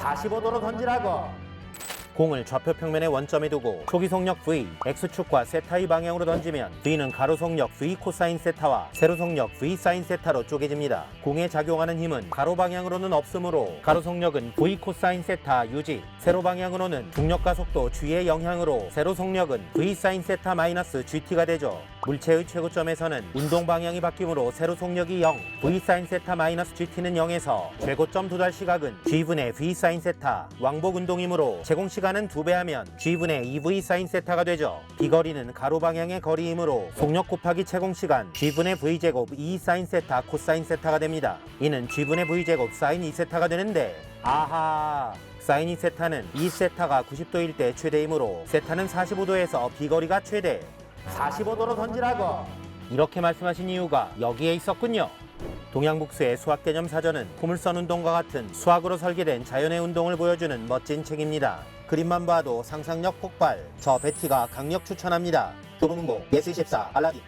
45도로 던지라고. 공을 좌표 평면에 원점에 두고 초기 속력 V, X축과 세타의 방향으로 던지면 V는 가로 속력 V 코사인 세타와 세로 속력 V 사인 세타로 쪼개집니다. 공에 작용하는 힘은 가로 방향으로는 없으므로 가로 속력은 V 코사인 세타 유지, 세로 방향으로는 중력과 속도 G의 영향으로 세로 속력은 V 사인 세타 마이너스 GT가 되죠. 물체의 최고점에서는 운동 방향이 바뀌므로 세로 속력이 0, V 사인 세타 마이너스 GT는 0에서 최고점 도달 시각은 G분의 V 사인 세타, 왕복 운동이므로 제공 시간은 2배 하면 G분의 2V 사인 세타가 되죠. 비거리는 가로 방향의 거리이므로 속력 곱하기 채공 시간 G분의 V 제곱 2 사인 세타 코사인 세타가 됩니다. 이는 G분의 V 제곱 사인 2 세타가 되는데 아하 사인 2세타는 2세타가 90도일 때 최대이므로 세타는 45도에서 비거리가 최대 45도로 던지라고 이렇게 말씀하신 이유가 여기에 있었군요. 동양북수의 수학 개념 사전은 포물선 운동과 같은 수학으로 설계된 자연의 운동을 보여주는 멋진 책입니다. 그림만 봐도 상상력 폭발. 저 베티가 강력 추천합니다. 조봉봉 예스24 알라딘